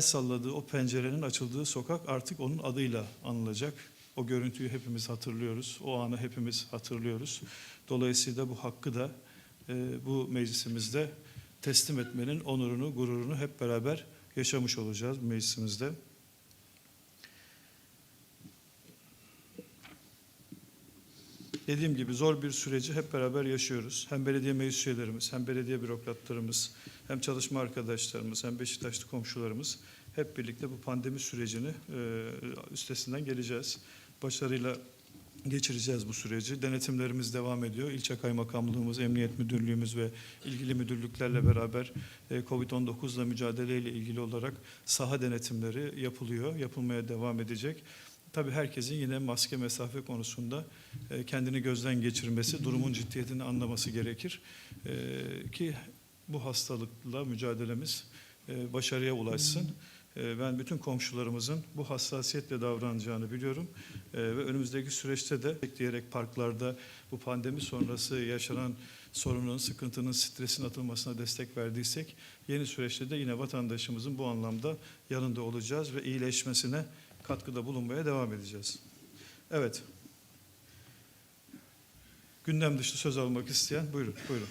Salladığı o pencerenin açıldığı sokak artık onun adıyla anılacak. O görüntüyü hepimiz hatırlıyoruz. O anı hepimiz hatırlıyoruz. Dolayısıyla bu hakkı da e, bu meclisimizde teslim etmenin onurunu, gururunu hep beraber yaşamış olacağız meclisimizde. Dediğim gibi zor bir süreci hep beraber yaşıyoruz. Hem belediye meclis üyelerimiz, hem belediye bürokratlarımız, hem çalışma arkadaşlarımız, hem Beşiktaşlı komşularımız hep birlikte bu pandemi sürecini e, üstesinden geleceğiz. Başarıyla geçireceğiz bu süreci. Denetimlerimiz devam ediyor. İlçe Kaymakamlığımız, Emniyet Müdürlüğümüz ve ilgili müdürlüklerle beraber e, COVID-19 ile mücadeleyle ilgili olarak saha denetimleri yapılıyor, yapılmaya devam edecek. Tabii herkesin yine maske mesafe konusunda e, kendini gözden geçirmesi, durumun ciddiyetini anlaması gerekir E, ki bu hastalıkla mücadelemiz e, başarıya ulaşsın. Ben bütün komşularımızın bu hassasiyetle davranacağını biliyorum ve önümüzdeki süreçte de bekleyerek parklarda bu pandemi sonrası yaşanan sorunun, sıkıntının, stresin atılmasına destek verdiysek yeni süreçte de yine vatandaşımızın bu anlamda yanında olacağız ve iyileşmesine katkıda bulunmaya devam edeceğiz. Evet. Gündem dışı söz almak isteyen buyurun, buyurun.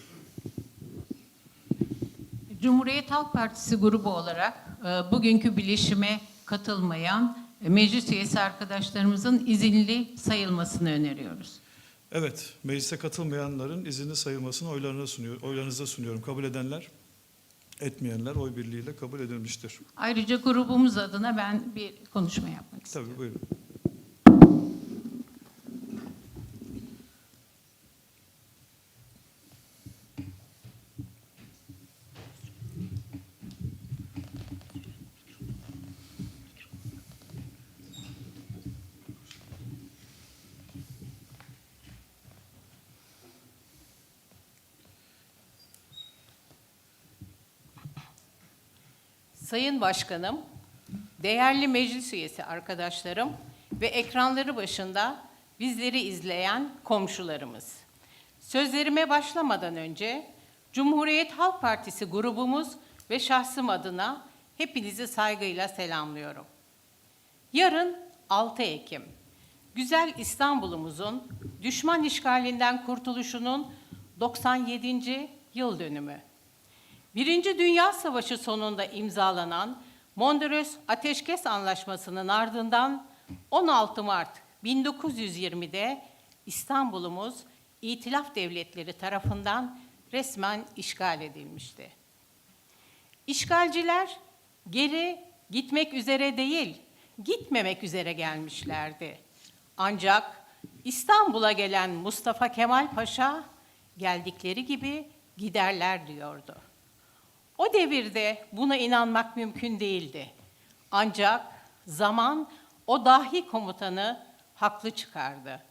Cumhuriyet Halk Partisi grubu olarak e, bugünkü bilişime katılmayan e, meclis üyesi arkadaşlarımızın izinli sayılmasını öneriyoruz. Evet, meclise katılmayanların izinli sayılmasını oylarına sunuyor, oylarınıza sunuyorum. Kabul edenler, etmeyenler oy birliğiyle kabul edilmiştir. Ayrıca grubumuz adına ben bir konuşma yapmak istiyorum. Tabii buyurun. Sayın Başkanım, değerli meclis üyesi arkadaşlarım ve ekranları başında bizleri izleyen komşularımız. Sözlerime başlamadan önce Cumhuriyet Halk Partisi grubumuz ve şahsım adına hepinizi saygıyla selamlıyorum. Yarın 6 Ekim, güzel İstanbul'umuzun düşman işgalinden kurtuluşunun 97. yıl dönümü. Birinci Dünya Savaşı sonunda imzalanan Mondros Ateşkes Anlaşması'nın ardından 16 Mart 1920'de İstanbul'umuz İtilaf Devletleri tarafından resmen işgal edilmişti. İşgalciler geri gitmek üzere değil, gitmemek üzere gelmişlerdi. Ancak İstanbul'a gelen Mustafa Kemal Paşa geldikleri gibi giderler diyordu. O devirde buna inanmak mümkün değildi. Ancak zaman o dahi komutanı haklı çıkardı.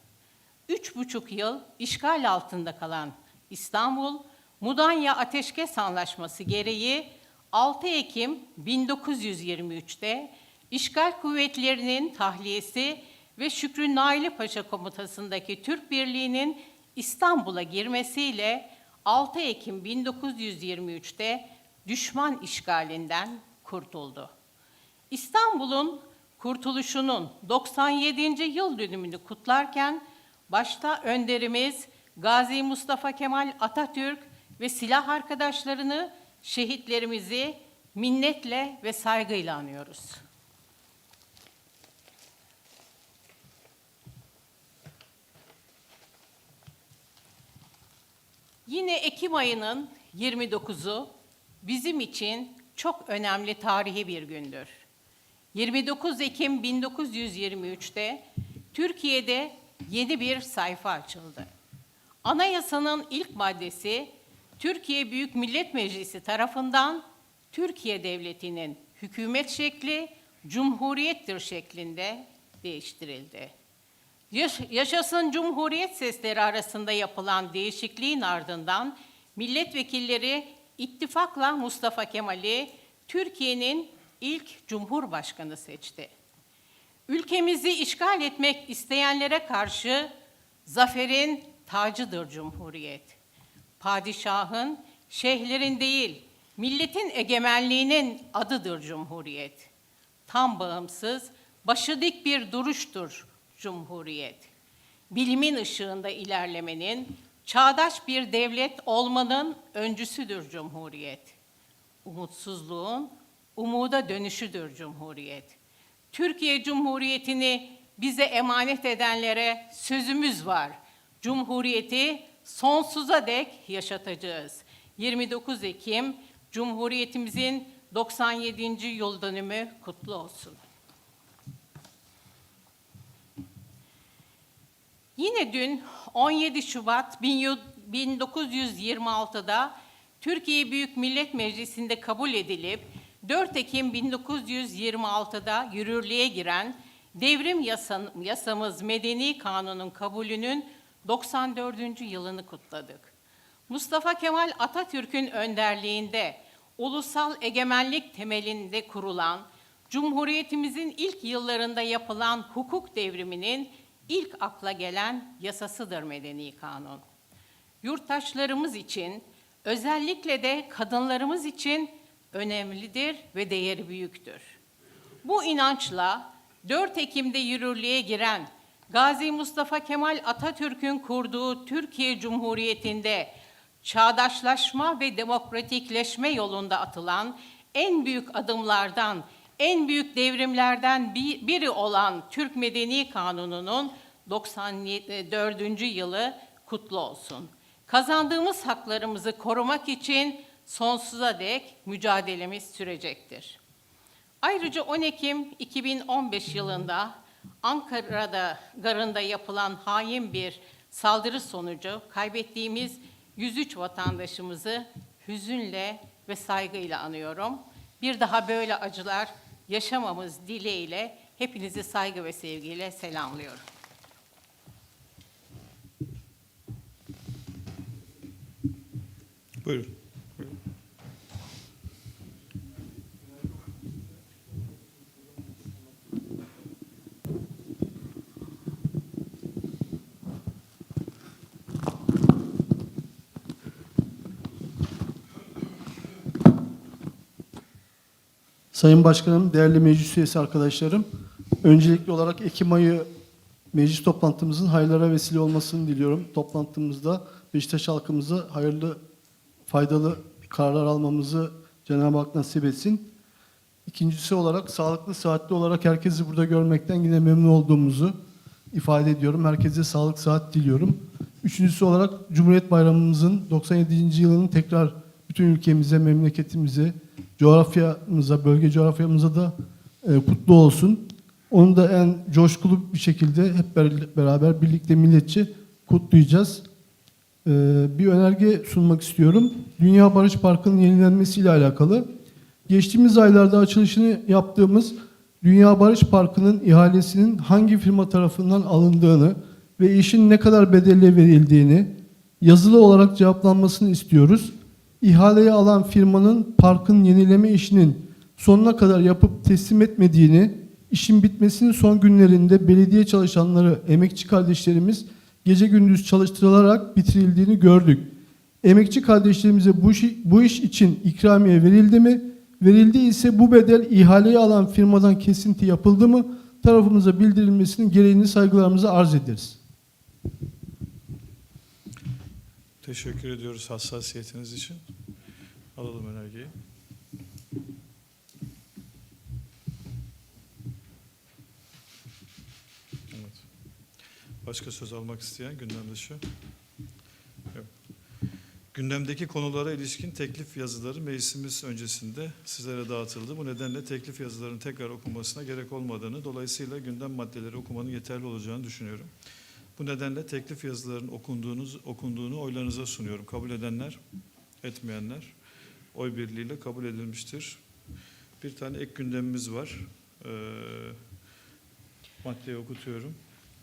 Üç buçuk yıl işgal altında kalan İstanbul, Mudanya Ateşkes Anlaşması gereği 6 Ekim 1923'te işgal kuvvetlerinin tahliyesi ve Şükrü Naili Paşa komutasındaki Türk Birliği'nin İstanbul'a girmesiyle 6 Ekim 1923'te düşman işgalinden kurtuldu. İstanbul'un kurtuluşunun 97. yıl dönümünü kutlarken başta önderimiz Gazi Mustafa Kemal Atatürk ve silah arkadaşlarını, şehitlerimizi minnetle ve saygıyla anıyoruz. Yine Ekim ayının 29'u bizim için çok önemli tarihi bir gündür. 29 Ekim 1923'te Türkiye'de yeni bir sayfa açıldı. Anayasanın ilk maddesi Türkiye Büyük Millet Meclisi tarafından Türkiye Devleti'nin hükümet şekli cumhuriyettir şeklinde değiştirildi. Yaş- Yaşasın Cumhuriyet sesleri arasında yapılan değişikliğin ardından milletvekilleri ittifakla Mustafa Kemal'i Türkiye'nin ilk cumhurbaşkanı seçti. Ülkemizi işgal etmek isteyenlere karşı zaferin tacıdır Cumhuriyet. Padişahın, şeyhlerin değil, Milletin egemenliğinin adıdır Cumhuriyet. Tam bağımsız, başı dik bir duruştur Cumhuriyet. Bilimin ışığında ilerlemenin, çağdaş bir devlet olmanın öncüsüdür Cumhuriyet. Umutsuzluğun umuda dönüşüdür Cumhuriyet. Türkiye Cumhuriyeti'ni bize emanet edenlere sözümüz var. Cumhuriyeti sonsuza dek yaşatacağız. 29 Ekim Cumhuriyetimizin 97. yıl dönümü kutlu olsun. Yine dün 17 Şubat 1926'da Türkiye Büyük Millet Meclisi'nde kabul edilip 4 Ekim 1926'da yürürlüğe giren devrim yasamız Medeni Kanun'un kabulünün 94. yılını kutladık. Mustafa Kemal Atatürk'ün önderliğinde ulusal egemenlik temelinde kurulan Cumhuriyetimizin ilk yıllarında yapılan hukuk devriminin ilk akla gelen yasasıdır Medeni Kanun. Yurttaşlarımız için, özellikle de kadınlarımız için önemlidir ve değeri büyüktür. Bu inançla 4 Ekim'de yürürlüğe giren Gazi Mustafa Kemal Atatürk'ün kurduğu Türkiye Cumhuriyeti'nde çağdaşlaşma ve demokratikleşme yolunda atılan en büyük adımlardan, en büyük devrimlerden bi- biri olan Türk Medeni Kanunu'nun 94. yılı kutlu olsun. Kazandığımız haklarımızı korumak için sonsuza dek mücadelemiz sürecektir. Ayrıca 10 Ekim 2015 yılında Ankara'da garında yapılan hain bir saldırı sonucu kaybettiğimiz 103 vatandaşımızı hüzünle ve saygıyla anıyorum. Bir daha böyle acılar yaşamamız dileğiyle hepinizi saygı ve sevgiyle selamlıyorum. Buyurun. Sayın Başkanım, değerli meclis üyesi arkadaşlarım, öncelikli olarak Ekim ayı meclis toplantımızın hayırlara vesile olmasını diliyorum. Toplantımızda Beşiktaş halkımıza hayırlı, faydalı kararlar almamızı Cenab-ı Hak nasip etsin. İkincisi olarak sağlıklı, saatli olarak herkesi burada görmekten yine memnun olduğumuzu ifade ediyorum. Herkese sağlık, saat diliyorum. Üçüncüsü olarak Cumhuriyet Bayramımızın 97. yılının tekrar bütün ülkemize, memleketimize, coğrafyamıza, bölge coğrafyamıza da e, kutlu olsun. Onu da en coşkulu bir şekilde hep ber- beraber birlikte milletçe kutlayacağız. E, bir önerge sunmak istiyorum. Dünya Barış Parkı'nın yenilenmesiyle alakalı. Geçtiğimiz aylarda açılışını yaptığımız Dünya Barış Parkı'nın ihalesinin hangi firma tarafından alındığını ve işin ne kadar bedelle verildiğini yazılı olarak cevaplanmasını istiyoruz. İhaleyi alan firmanın parkın yenileme işinin sonuna kadar yapıp teslim etmediğini, işin bitmesinin son günlerinde belediye çalışanları, emekçi kardeşlerimiz gece gündüz çalıştırılarak bitirildiğini gördük. Emekçi kardeşlerimize bu iş, bu iş için ikramiye verildi mi? Verildi ise bu bedel ihaleyi alan firmadan kesinti yapıldı mı? Tarafımıza bildirilmesinin gereğini saygılarımızı arz ederiz. Teşekkür ediyoruz hassasiyetiniz için. Alalım önergeyi. Evet. Başka söz almak isteyen gündem dışı? Yok. Gündemdeki konulara ilişkin teklif yazıları meclisimiz öncesinde sizlere dağıtıldı. Bu nedenle teklif yazılarının tekrar okunmasına gerek olmadığını, dolayısıyla gündem maddeleri okumanın yeterli olacağını düşünüyorum. Bu nedenle teklif yazılarının okunduğunuz, okunduğunu oylarınıza sunuyorum. Kabul edenler, etmeyenler oy birliğiyle kabul edilmiştir. Bir tane ek gündemimiz var. Ee, maddeyi okutuyorum.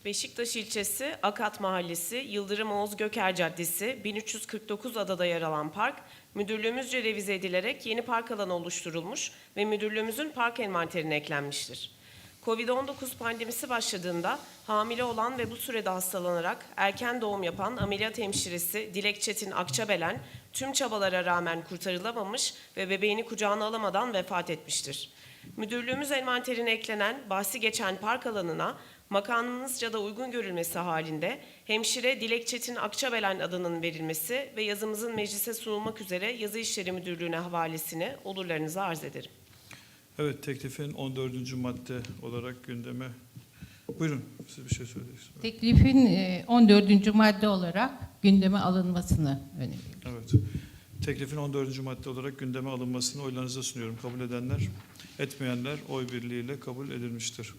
Beşiktaş ilçesi Akat Mahallesi Yıldırım Oğuz Göker Caddesi 1349 adada yer alan park müdürlüğümüzce revize edilerek yeni park alanı oluşturulmuş ve müdürlüğümüzün park envanterine eklenmiştir. Covid-19 pandemisi başladığında hamile olan ve bu sürede hastalanarak erken doğum yapan ameliyat hemşiresi Dilek Çetin Akçabelen tüm çabalara rağmen kurtarılamamış ve bebeğini kucağına alamadan vefat etmiştir. Müdürlüğümüz envanterine eklenen bahsi geçen park alanına makamımızca da uygun görülmesi halinde hemşire Dilek Çetin Akçabelen adının verilmesi ve yazımızın meclise sunulmak üzere Yazı İşleri Müdürlüğü'ne havalesini olurlarınıza arz ederim. Evet, teklifin 14. madde olarak gündeme... Buyurun, siz bir şey söyleyeceksiniz. Teklifin e, 14. madde olarak gündeme alınmasını öneriyorum. Evet. Teklifin 14. madde olarak gündeme alınmasını oylarınıza sunuyorum. Kabul edenler, etmeyenler oy birliğiyle kabul edilmiştir.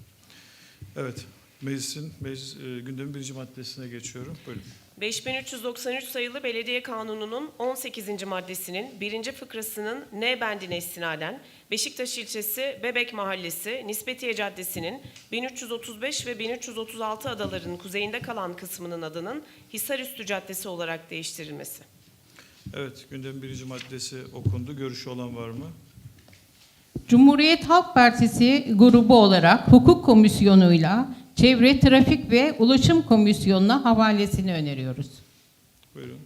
Evet, meclisin meclis, e, gündemin birinci maddesine geçiyorum. Buyurun. 5393 sayılı Belediye Kanunu'nun 18. maddesinin 1. fıkrasının N bendine istinaden Beşiktaş ilçesi Bebek Mahallesi Nispetiye Caddesi'nin 1335 ve 1336 adaların kuzeyinde kalan kısmının adının Hisarüstü Caddesi olarak değiştirilmesi. Evet, gündemin birinci maddesi okundu. Görüşü olan var mı? Cumhuriyet Halk Partisi grubu olarak Hukuk Komisyonu'yla Çevre, Trafik ve Ulaşım Komisyonu'na havalesini öneriyoruz. Buyurun.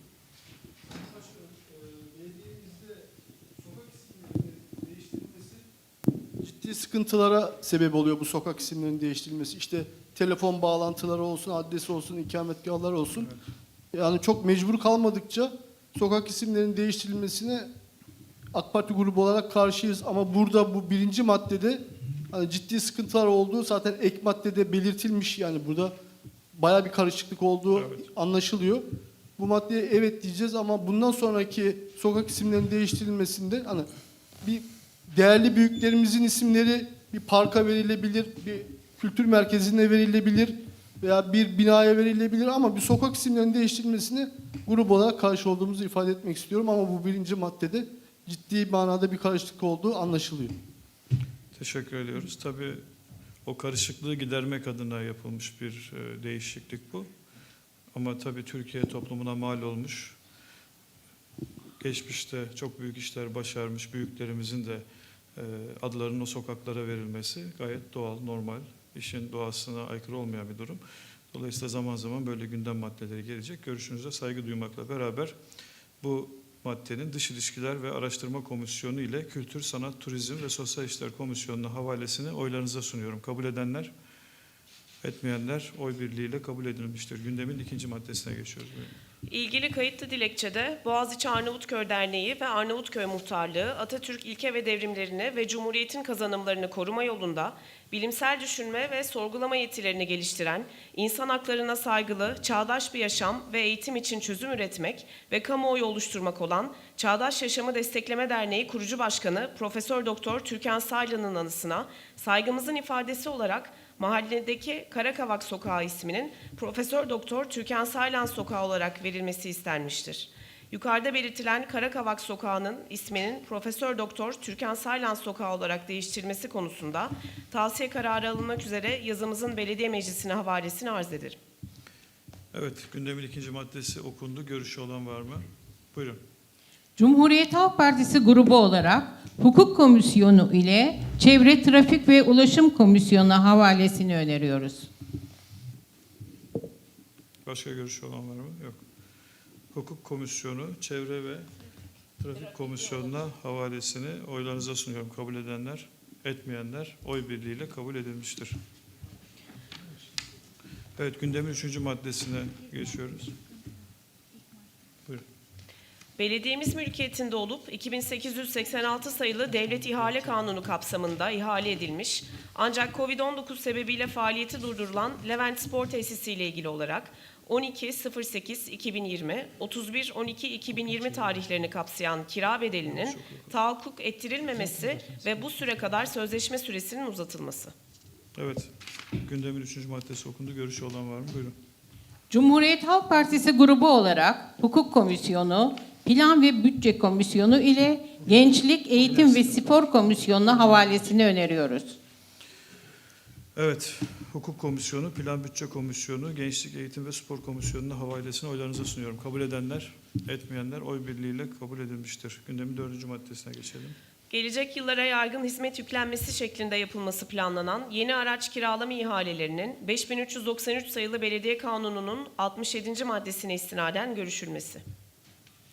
ciddi sıkıntılara sebep oluyor bu sokak isimlerinin değiştirilmesi. İşte telefon bağlantıları olsun, adresi olsun, ikametgahlar olsun. Yani çok mecbur kalmadıkça sokak isimlerinin değiştirilmesine AK Parti grubu olarak karşıyız. Ama burada bu birinci maddede hani ciddi sıkıntılar olduğu zaten ek maddede belirtilmiş. Yani burada baya bir karışıklık olduğu Evet. anlaşılıyor. Bu maddeye evet diyeceğiz ama bundan sonraki sokak isimlerinin değiştirilmesinde hani bir değerli büyüklerimizin isimleri bir parka verilebilir, bir kültür merkezine verilebilir veya bir binaya verilebilir ama bir sokak isimlerinin değiştirilmesine grup olarak karşı olduğumuzu ifade etmek istiyorum ama bu birinci maddede ciddi manada bir karışıklık olduğu anlaşılıyor. Teşekkür ediyoruz. Tabii o karışıklığı gidermek adına yapılmış bir e, değişiklik bu. Ama tabii Türkiye toplumuna mal olmuş, geçmişte çok büyük işler başarmış büyüklerimizin de e, adlarının o sokaklara verilmesi gayet doğal, normal, işin doğasına aykırı olmayan bir durum. Dolayısıyla zaman zaman böyle gündem maddeleri gelecek. Görüşünüze saygı duymakla beraber bu maddenin Dış İlişkiler ve Araştırma Komisyonu ile Kültür, Sanat, Turizm ve Sosyal İşler Komisyonu'na havalesini oylarınıza sunuyorum. Kabul edenler, etmeyenler oy birliğiyle kabul edilmiştir. Gündemin ikinci maddesine geçiyoruz. Buyurun. İlgili kayıtlı dilekçede Boğaziçi Arnavutköy Derneği ve Arnavutköy Muhtarlığı Atatürk ilke ve devrimlerini ve Cumhuriyet'in kazanımlarını koruma yolunda bilimsel düşünme ve sorgulama yetilerini geliştiren, insan haklarına saygılı, çağdaş bir yaşam ve eğitim için çözüm üretmek ve kamuoyu oluşturmak olan Çağdaş Yaşamı Destekleme Derneği kurucu başkanı Profesör Doktor Türkan Saylan'ın anısına saygımızın ifadesi olarak mahalledeki Karakavak Sokağı isminin Profesör Doktor Türkan Saylan Sokağı olarak verilmesi istenmiştir. Yukarıda belirtilen Karakavak Sokağı'nın isminin Profesör Doktor Türkan Saylan Sokağı olarak değiştirilmesi konusunda tavsiye kararı alınmak üzere yazımızın belediye meclisine havalesini arz ederim. Evet, gündemin ikinci maddesi okundu. Görüşü olan var mı? Buyurun. Cumhuriyet Halk Partisi grubu olarak Hukuk Komisyonu ile Çevre, Trafik ve Ulaşım Komisyonu'na havalesini öneriyoruz. Başka görüşü olan var mı? Yok. Hukuk Komisyonu, Çevre ve Trafik Komisyonu'na havalesini oylarınıza sunuyorum. Kabul edenler, etmeyenler oy birliğiyle kabul edilmiştir. Evet, gündemin üçüncü maddesine geçiyoruz. Belediyemiz mülkiyetinde olup 2886 sayılı Devlet İhale Kanunu kapsamında ihale edilmiş ancak Covid-19 sebebiyle faaliyeti durdurulan Levent Spor Tesisi ile ilgili olarak 12.08.2020, 31.12.2020 tarihlerini kapsayan kira bedelinin tahakkuk ettirilmemesi ve bu süre kadar sözleşme süresinin uzatılması. Evet, gündemin üçüncü maddesi okundu. Görüşü olan var mı? Buyurun. Cumhuriyet Halk Partisi grubu olarak Hukuk Komisyonu, Plan ve Bütçe Komisyonu ile Gençlik, Eğitim ve Spor Komisyonu'na havalesini öneriyoruz. Evet, Hukuk Komisyonu, Plan Bütçe Komisyonu, Gençlik Eğitim ve Spor Komisyonu'na havalesini oylarınıza sunuyorum. Kabul edenler, etmeyenler oy birliğiyle kabul edilmiştir. Gündemin dördüncü maddesine geçelim. Gelecek yıllara yaygın hizmet yüklenmesi şeklinde yapılması planlanan yeni araç kiralama ihalelerinin 5393 sayılı Belediye Kanunu'nun 67. maddesine istinaden görüşülmesi.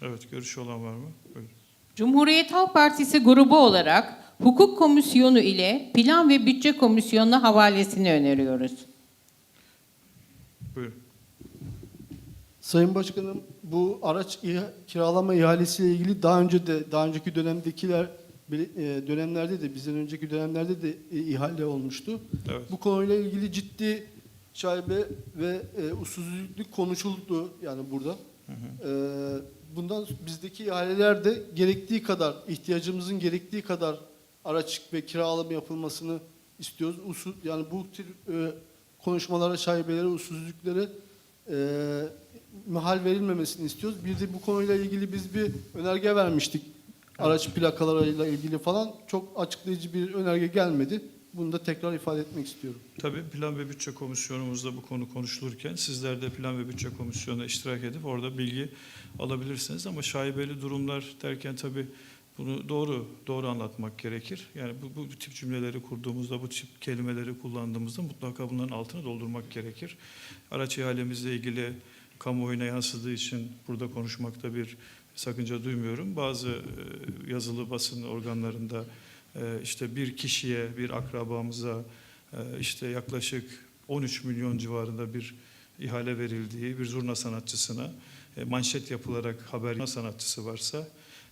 Evet, görüşü olan var mı? Buyurun. Cumhuriyet Halk Partisi grubu olarak Hukuk Komisyonu ile Plan ve Bütçe Komisyonu'na havalesini öneriyoruz. Buyurun. Sayın Başkanım, bu araç kiralama ihalesiyle ilgili daha önce de daha önceki dönemdekiler e, dönemlerde de bizden önceki dönemlerde de e, ihale olmuştu. Evet. Bu konuyla ilgili ciddi şaibe ve e, usulsüzlük konuşuldu yani burada. E, bundan bizdeki ihaleler de gerektiği kadar, ihtiyacımızın gerektiği kadar araç ve kiralama yapılmasını istiyoruz. Usul, yani bu tür e, konuşmalara, şaibelere, usulsüzlüklere e, mahal verilmemesini istiyoruz. Bir de bu konuyla ilgili biz bir önerge vermiştik. Araç plakalarıyla ilgili falan çok açıklayıcı bir önerge gelmedi. Bunu da tekrar ifade etmek istiyorum. Tabii Plan ve Bütçe Komisyonumuzda bu konu konuşulurken sizler de Plan ve Bütçe Komisyonu'na iştirak edip orada bilgi alabilirsiniz ama şaibeli durumlar derken tabii bunu doğru doğru anlatmak gerekir. Yani bu, bu tip cümleleri kurduğumuzda, bu tip kelimeleri kullandığımızda mutlaka bunların altını doldurmak gerekir. Araç ihalemizle ilgili kamuoyuna yansıdığı için burada konuşmakta bir sakınca duymuyorum. Bazı e, yazılı basın organlarında işte bir kişiye, bir akrabamıza e, işte yaklaşık 13 milyon civarında bir ihale verildiği bir zurna sanatçısına e, manşet yapılarak haber sanatçısı varsa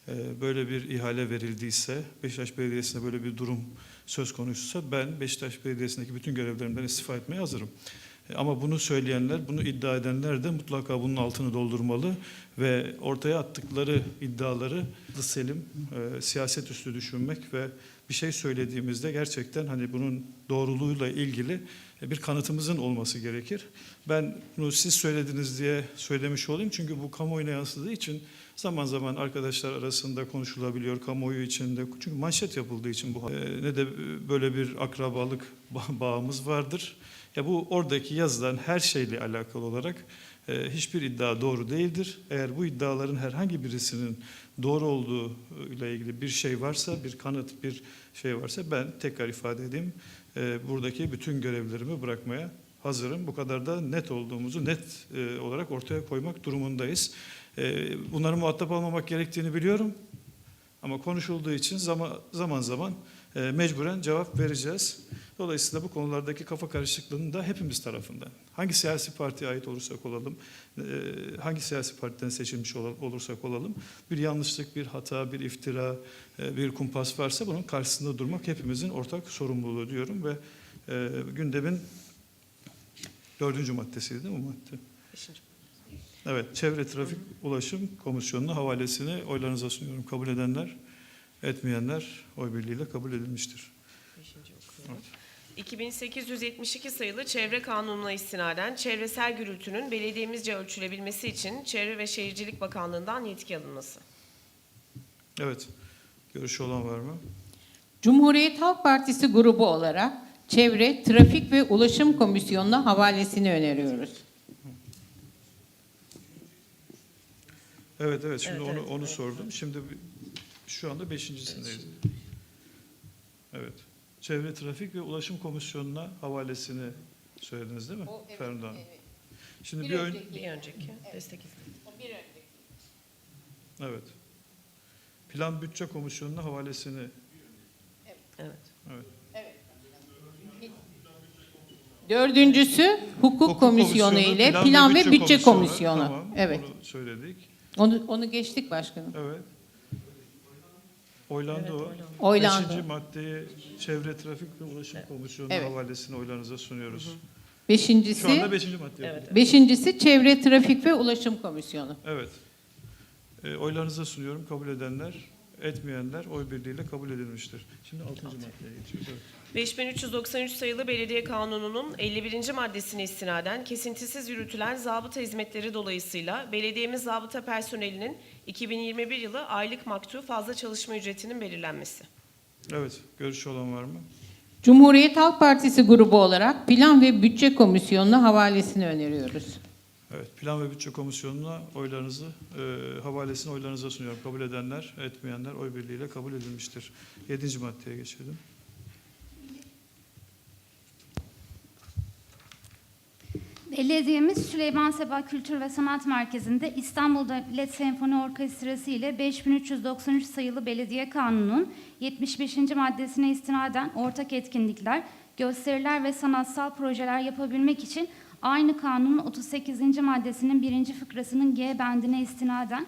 e, böyle bir ihale verildiyse Beşiktaş Belediyesi'nde böyle bir durum söz konusuysa ben Beşiktaş Belediyesi'ndeki bütün görevlerimden istifa etmeye hazırım. Ama bunu söyleyenler, bunu iddia edenler de mutlaka bunun altını doldurmalı ve ortaya attıkları iddiaları selim, e, siyaset üstü düşünmek ve bir şey söylediğimizde gerçekten hani bunun doğruluğuyla ilgili bir kanıtımızın olması gerekir. Ben bunu siz söylediniz diye söylemiş olayım çünkü bu kamuoyuna yansıdığı için zaman zaman arkadaşlar arasında konuşulabiliyor kamuoyu içinde çünkü manşet yapıldığı için bu e, ne de böyle bir akrabalık ba- bağımız vardır. Ya bu oradaki yazılan her şeyle alakalı olarak e, hiçbir iddia doğru değildir. Eğer bu iddiaların herhangi birisinin doğru olduğu ile ilgili bir şey varsa, bir kanıt, bir şey varsa ben tekrar ifade edeyim. e, buradaki bütün görevlerimi bırakmaya hazırım. Bu kadar da net olduğumuzu net e, olarak ortaya koymak durumundayız. E, bunları muhatap almamak gerektiğini biliyorum. Ama konuşulduğu için zaman zaman, zaman e, mecburen cevap vereceğiz. Dolayısıyla bu konulardaki kafa karışıklığını da hepimiz tarafından, hangi siyasi partiye ait olursak olalım, e, hangi siyasi partiden seçilmiş ol- olursak olalım, bir yanlışlık, bir hata, bir iftira, e, bir kumpas varsa bunun karşısında durmak hepimizin ortak sorumluluğu diyorum ve e, gündemin dördüncü maddesiydi değil mi bu madde? Beşinci. Evet, Çevre Trafik Ulaşım Komisyonu'na havalesini oylarınıza sunuyorum. Kabul edenler, etmeyenler oy birliğiyle kabul edilmiştir. Beşinci okuyorum. 2872 sayılı Çevre Kanunu'na istinaden çevresel gürültünün belediyemizce ölçülebilmesi için Çevre ve Şehircilik Bakanlığı'ndan yetki alınması. Evet, görüşü olan var mı? Cumhuriyet Halk Partisi grubu olarak Çevre, Trafik ve Ulaşım Komisyonu'na havalesini öneriyoruz. Evet, evet. Şimdi Evet, onu evet, onu evet. sordum. Şimdi şu anda beşincisindeyiz. Evet. Çevre Trafik ve Ulaşım Komisyonu'na havalesini söylediniz değil mi? Ferhunda Hanım? Şimdi bir, ön- Bir önceki destek istedim. evet. Plan Bütçe Komisyonu'na havalesini Evet. evet. Dördüncüsü Hukuk, Komisyonu ile Plan, ve Bütçe, Komisyonu. Tamam, Evet. Onu söyledik. Onu onu geçtik başkanım. Evet. Oylandı Evet, o. oylandı. Beşinci maddeyi Çevre Trafik ve Ulaşım Komisyonu'na Evet. havalesini oylarınıza sunuyoruz. Beşincisi Şu anda beşinci madde. Evet. Beşincisi Çevre, Trafik ve Ulaşım Komisyonu. Evet. E, oylarınıza sunuyorum. Kabul edenler, etmeyenler oy birliğiyle kabul edilmiştir. Şimdi altıncı maddeye geçiyoruz. Evet. 5393 sayılı Belediye Kanunu'nun 51. maddesine istinaden kesintisiz yürütülen zabıta hizmetleri dolayısıyla belediyemiz zabıta personelinin 2021 yılı aylık maktu fazla çalışma ücretinin belirlenmesi. Evet. Görüşü olan var mı? Cumhuriyet Halk Partisi grubu olarak Plan ve Bütçe Komisyonu'na havalesini öneriyoruz. Evet. Plan ve Bütçe Komisyonu'na oylarınızı, e, havalesini oylarınıza sunuyorum. Kabul edenler, etmeyenler oy birliğiyle kabul edilmiştir. Yedinci maddeye geçelim. Belediyemiz Süleyman Seba Kültür ve Sanat Merkezi'nde İstanbul Devlet Senfoni Orkestrası ile 5393 sayılı Belediye Kanunu'nun 75. maddesine istinaden ortak etkinlikler, gösteriler ve sanatsal projeler yapabilmek için aynı kanunun 38. maddesinin 1. fıkrasının G bendine istinaden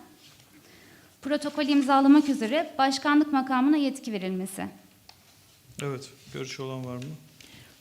protokol imzalamak üzere başkanlık makamına yetki verilmesi. Evet, görüşü olan var mı?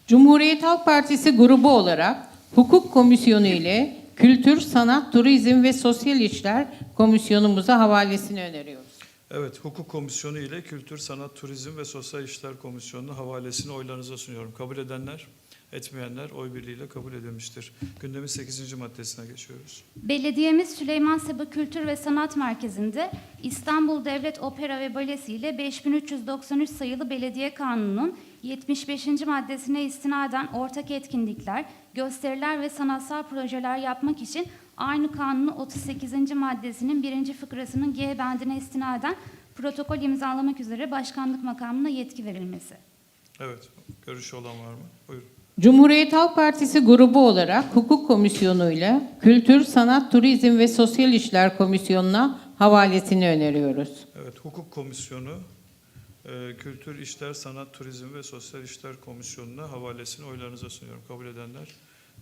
Cumhuriyet Halk Partisi grubu olarak Hukuk Komisyonu ile Kültür, Sanat, Turizm ve Sosyal İşler Komisyonumuza havalesini öneriyoruz. Evet, Hukuk Komisyonu ile Kültür, Sanat, Turizm ve Sosyal İşler Komisyonu'na havalesini oylarınıza sunuyorum. Kabul edenler, etmeyenler oy birliğiyle kabul edilmiştir. Gündemin 8. maddesine geçiyoruz. Belediyemiz Süleyman Seba Kültür ve Sanat Merkezi'nde İstanbul Devlet Opera ve Balesi ile 5393 sayılı Belediye Kanunu'nun 75. maddesine istinaden ortak etkinlikler, gösteriler ve sanatsal projeler yapmak için aynı kanunun 38. maddesinin 1. fıkrasının G bendine istinaden protokol imzalamak üzere başkanlık makamına yetki verilmesi. Evet, görüşü olan var mı? Buyurun. Cumhuriyet Halk Partisi grubu olarak Hukuk Komisyonu ile Kültür, Sanat, Turizm ve Sosyal İşler Komisyonu'na havalesini öneriyoruz. Evet, Hukuk Komisyonu, e, Kültür, İşler, Sanat, Turizm ve Sosyal İşler Komisyonu'na havalesini oylarınıza sunuyorum. Kabul edenler,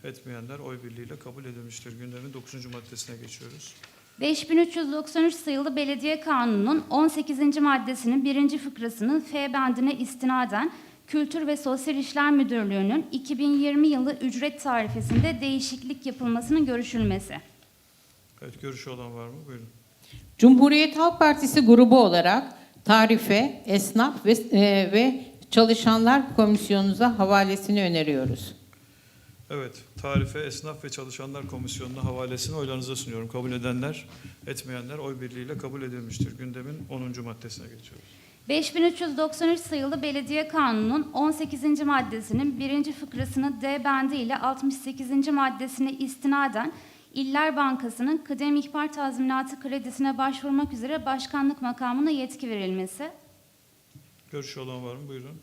etmeyenler oy birliğiyle kabul edilmiştir. Gündemin 9. maddesine geçiyoruz. 5393 sayılı Belediye Kanunu'nun 18. maddesinin 1. fıkrasının F bendine istinaden Kültür ve Sosyal İşler Müdürlüğü'nün 2020 yılı ücret tarifesinde değişiklik yapılmasının görüşülmesi. Evet, görüşü olan var mı? Buyurun. Cumhuriyet Halk Partisi grubu olarak tarife, esnaf ve, e, ve çalışanlar komisyonunuza havalesini öneriyoruz. Evet, Tarife, Esnaf ve Çalışanlar Komisyonu'na havalesini oylarınıza sunuyorum. Kabul edenler, etmeyenler oy birliğiyle kabul edilmiştir. Gündemin 10. maddesine geçiyoruz. 5393 sayılı Belediye Kanunu'nun 18. maddesinin 1. fıkrasını D bendi ile 68. maddesine istinaden İller Bankası'nın kıdem ihbar tazminatı kredisine başvurmak üzere başkanlık makamına yetki verilmesi. Görüşü olan var mı? Buyurun.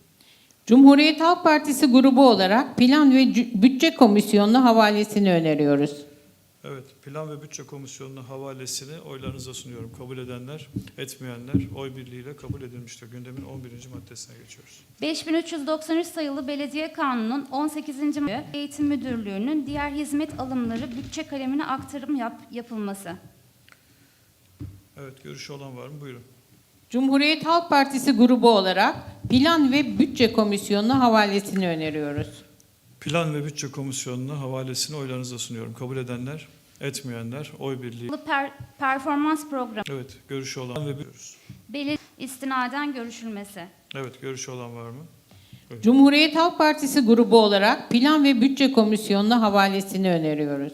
Cumhuriyet Halk Partisi grubu olarak Plan ve Bütçe Komisyonu'na havalesini öneriyoruz. Evet, Plan ve Bütçe Komisyonu'na havalesini oylarınıza sunuyorum. Kabul edenler, etmeyenler oy birliğiyle kabul edilmiştir. Gündemin 11. maddesine geçiyoruz. 5393 sayılı Belediye Kanunu'nun 18. madde Eğitim Müdürlüğü'nün diğer hizmet alımları bütçe kalemine aktarım yap- yapılması. Evet, görüşü olan var mı? Buyurun. Cumhuriyet Halk Partisi grubu olarak Plan ve Bütçe Komisyonu'na havalesini öneriyoruz. Plan ve Bütçe Komisyonu'na havalesini oylarınıza sunuyorum. Kabul edenler, etmeyenler oy birliği. Per- performans programı Evet, görüşü olan ve biliyoruz. belediye istinaden görüşülmesi. Evet, görüşü olan var mı? Cumhuriyet Halk Partisi grubu olarak Plan ve Bütçe Komisyonu'na havalesini öneriyoruz.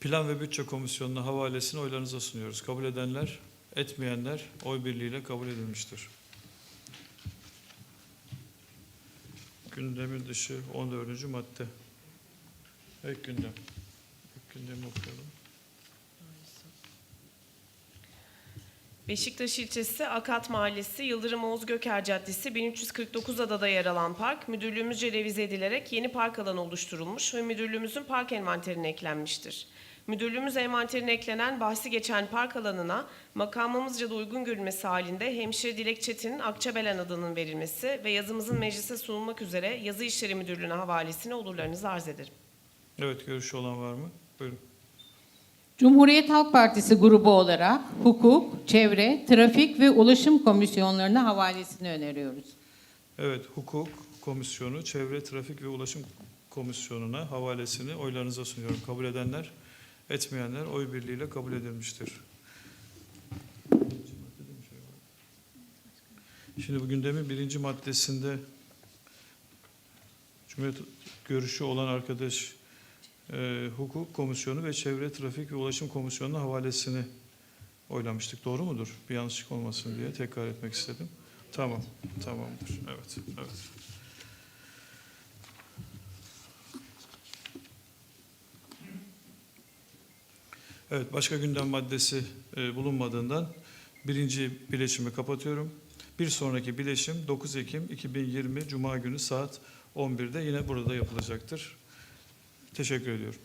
Plan ve Bütçe Komisyonu'na havalesini oylarınıza sunuyoruz. Kabul edenler, etmeyenler oy birliğiyle kabul edilmiştir. Gündemin dışı 14. madde. Ek gündem. Ek gündemi okuyalım. Beşiktaş ilçesi Akat Mahallesi Yıldırım Oğuz Göker Caddesi 1349 adada yer alan park müdürlüğümüzce revize edilerek yeni park alanı oluşturulmuş ve müdürlüğümüzün park envanterine eklenmiştir. Müdürlüğümüz envanterine eklenen bahsi geçen park alanına makamımızca da uygun görülmesi halinde hemşire Dilek Çetin'in Akçabelen adının verilmesi ve yazımızın meclise sunulmak üzere Yazı İşleri Müdürlüğü'ne havalesini olurlarınızı arz ederim. Evet, görüşü olan var mı? Buyurun. Cumhuriyet Halk Partisi grubu olarak Hukuk, Çevre, Trafik ve Ulaşım Komisyonlarına havalesini öneriyoruz. Evet, Hukuk Komisyonu, Çevre, Trafik ve Ulaşım Komisyonu'na havalesini oylarınıza sunuyorum. Kabul edenler, etmeyenler oy birliğiyle kabul edilmiştir. Şimdi bu gündemin birinci maddesinde Cumhuriyet görüşü olan arkadaş e, Hukuk Komisyonu ve Çevre, Trafik ve Ulaşım Komisyonu'na havalesini oylamıştık. Doğru mudur? Bir yanlışlık olmasın diye tekrar etmek istedim. Tamam, tamamdır. Evet, evet. Evet, başka gündem maddesi e, bulunmadığından birinci bileşimi kapatıyorum. Bir sonraki bileşim 9 Ekim 2020 Cuma günü saat 11'de yine burada yapılacaktır. Teşekkür ediyorum.